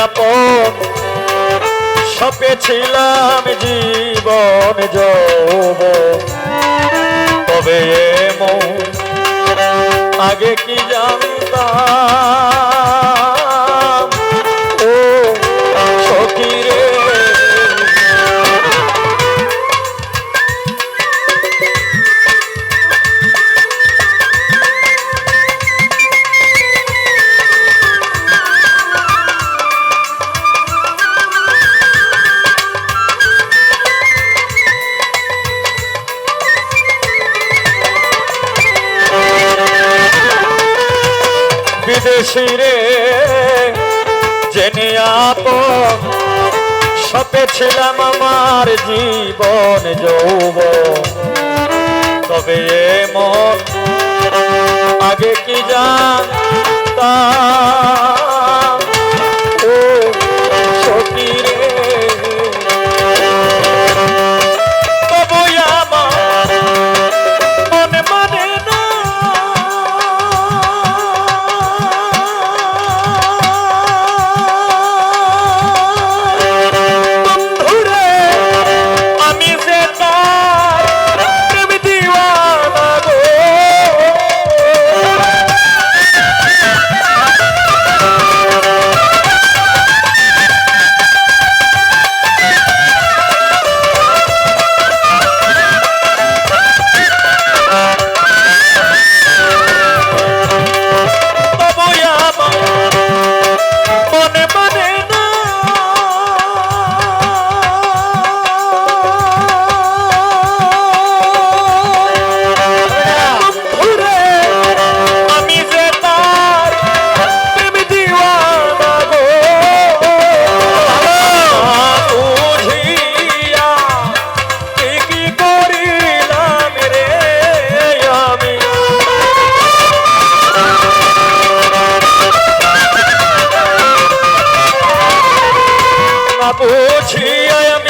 আপন সপেছিলাম জীবন যৌব তবে এমন আগে কি জানতাম? বিদেশি রে। জেনে আপন সপেছিলাম আমার জীবন যৌব তবে এ মন আগে কি জানতাম? বুঝিয়া আমি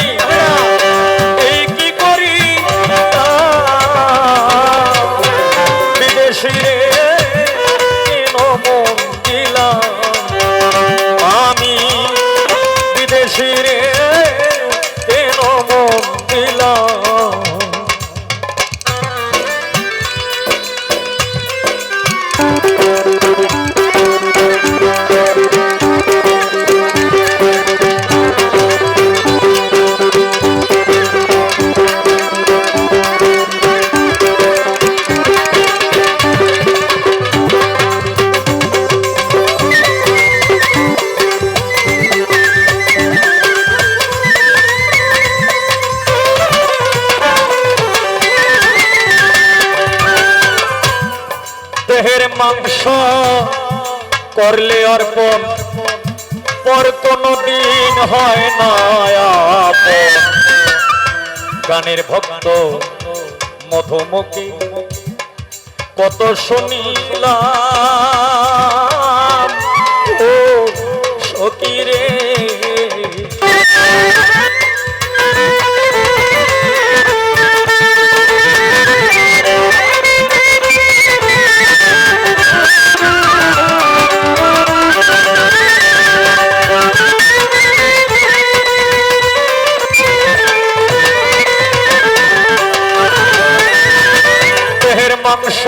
করলে অর্পণ পর কোনো দিন হয় না। গানের ভক্ত মধুমুখী কত শুনিলাম মাংস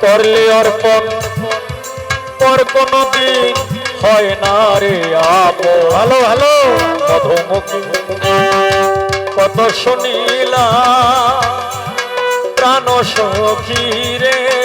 করলে অর্পণ। পর কোনো দিন হয় না রে আপো। হ্যালো হ্যালো, মধুমুখী। কত শুনিলা, প্রাণ সখী রে।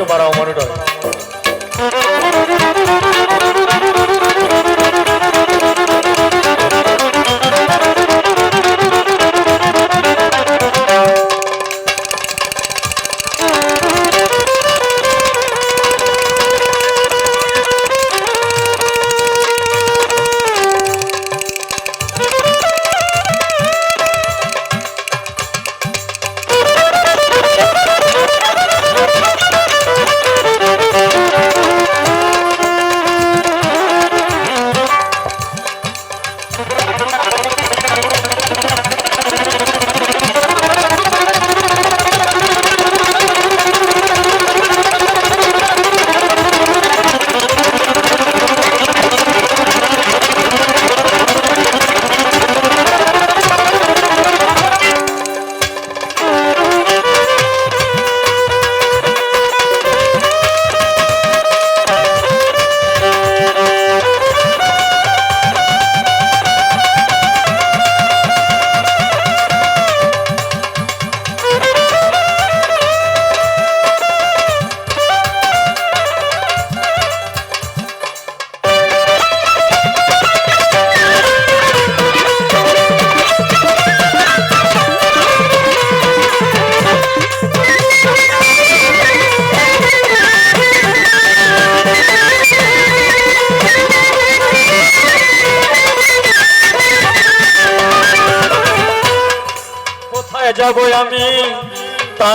তো বাড়াও মনে ডরে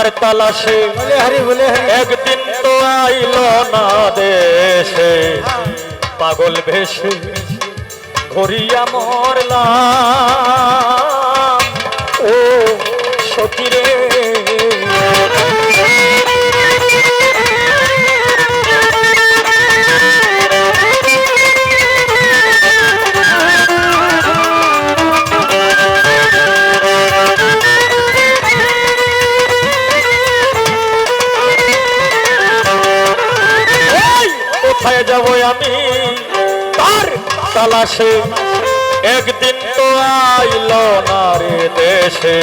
আমার তালাশে একদিন তো আইল না দেশে। পাগল ভেসে ঘরিয়া মরলা ও সতীরে কোথায় যাব আমি? তার তালাশে একদিন তো আইল না রে দেশে।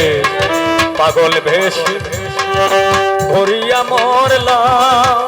পাগল ভেসে ভরিয়া মরলাম।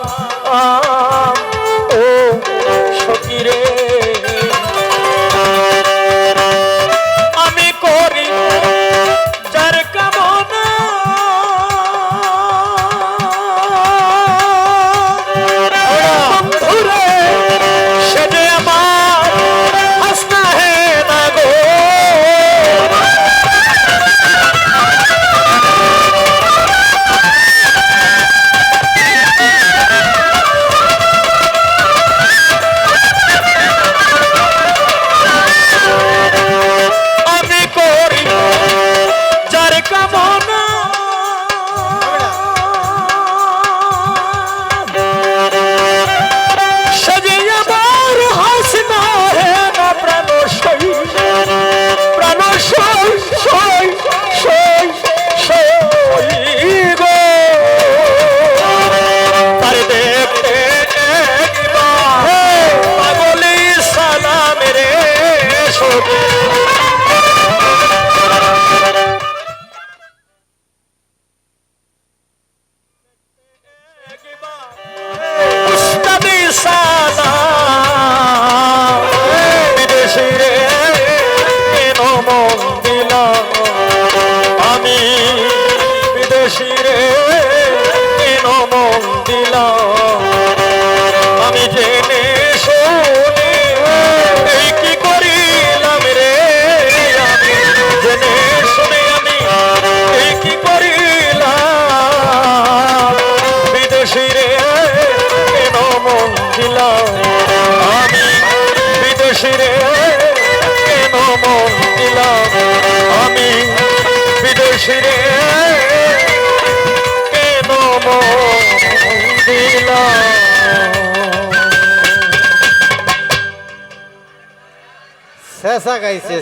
বেচা গাইছে